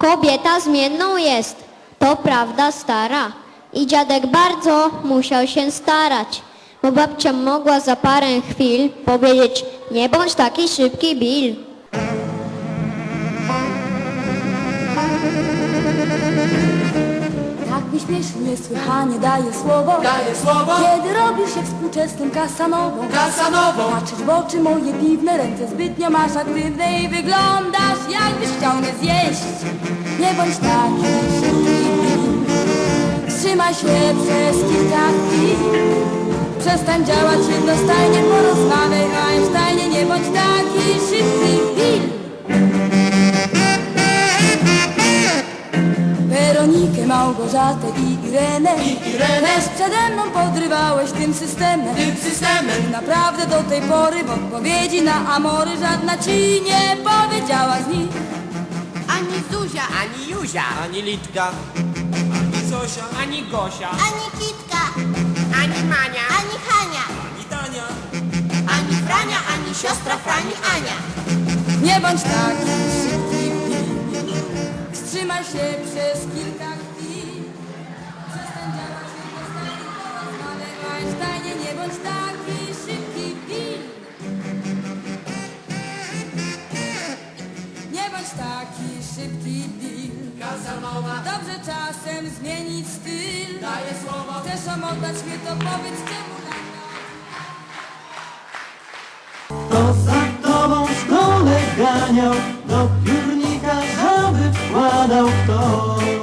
Kobieta zmienną jest, to prawda stara. I dziadek bardzo musiał się starać, bo babcia mogła za parę chwil powiedzieć, nie bądź taki szybki, Bill. Wyśmiesz niesłychanie daje słowo. Daję słowo. Kiedy robisz się współczesnym kasanową Kasanowo Patrzysz w oczy moje piwne, ręce zbytnio masz aktywne I wyglądasz jakbyś chciał mnie zjeść. Nie bądź taki szybki Trzymaj się przez kilka chwil Przestań działać jednostajnie, porozmawiaj o Einsteinie Nie bądź taki szybki Też przede mną podrywałeś tym systemem. Tym systemem. Naprawdę do tej pory w odpowiedzi na amory Żadna ci nie powiedziała z nich. Ani Zuzia, Ani Juzia Ani Litka. Ani Zosia. Ani Gosia. Ani Kitka, ani Mania, ani Hania, Ani Tania. Ani Frania, ani siostra Frani Ania. Nie bądź taki szybki. Wstrzymaj się przez kilka szybki Bill Nie bądź taki szybki Bill Kasanowa Dobrze czasem zmienić styl. Daję słowo. Chcesz omotać mnie to powiedz czemu To? Za tobą szkole ganiał, do piórnika żaby wkładał ktoś.